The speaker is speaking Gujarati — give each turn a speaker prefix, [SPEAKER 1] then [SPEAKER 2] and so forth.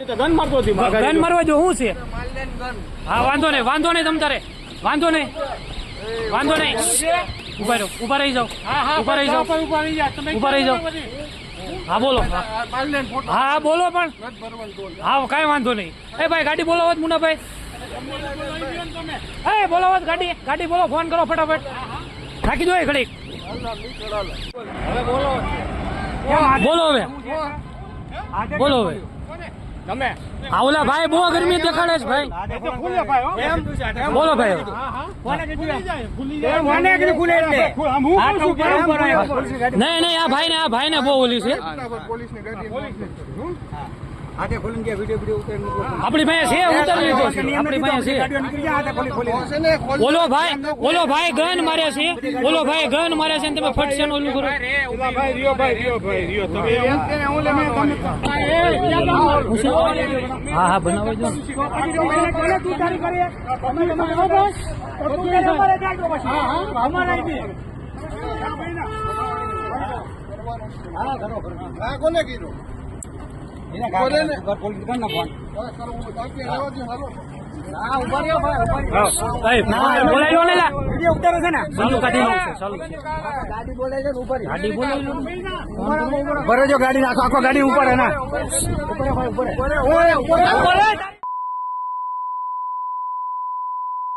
[SPEAKER 1] ગન મારતો હતી
[SPEAKER 2] ગન મારવા જો શું છે? હા વાંધો નહીં વાંધો નહીં તમ તારે. વાંધો નહીં. વાંધો નહીં. ઊભા રહો ઊભા રહી જાઓ. ઊભા રહી જાઓ. ઊભા રહી જાઓ. હા બોલો. હા હા બોલો પણ. હા કાંઈ વાંધો નહીં. એ ભાઈ ગાડી બોલાવો મુનાભાઈ. એ બોલાવો ગાડી. ગાડી બોલો ફોન કરો ફટાફટ. રાખી દો એ ઘડીક. બોલો હવે. બોલો હવે.
[SPEAKER 1] તમે
[SPEAKER 2] આવલા ભાઈ બહુ ગરમી દેખાડે છે ભાઈ.
[SPEAKER 1] ખુલે ભાઈ હો.
[SPEAKER 2] બોલો ભાઈ. નહીં નહીં આ ભાઈ ને આ ભાઈ ને બહુ ઓલી છે. આપણી પાસે છે ઉતર લીધો છે આપણી પાસે છે ઓલો ભાઈ ઓલો ભાઈ ગન મારે છે ઓલો ભાઈ ગન મારે છે ને તમે ફટશે ઓલું કરો
[SPEAKER 1] ભાઈ રિયો ભાઈ રિયો ભાઈ રિયો તમે
[SPEAKER 2] હા હા બનાવો જો બોલાવી લો ને હા ચાલુ કાઢી નાખશે, હા કરો કરો હા કોને ને.
[SPEAKER 1] ભરે જો ગાડી નાખો આખો ગાડી ઉપર એના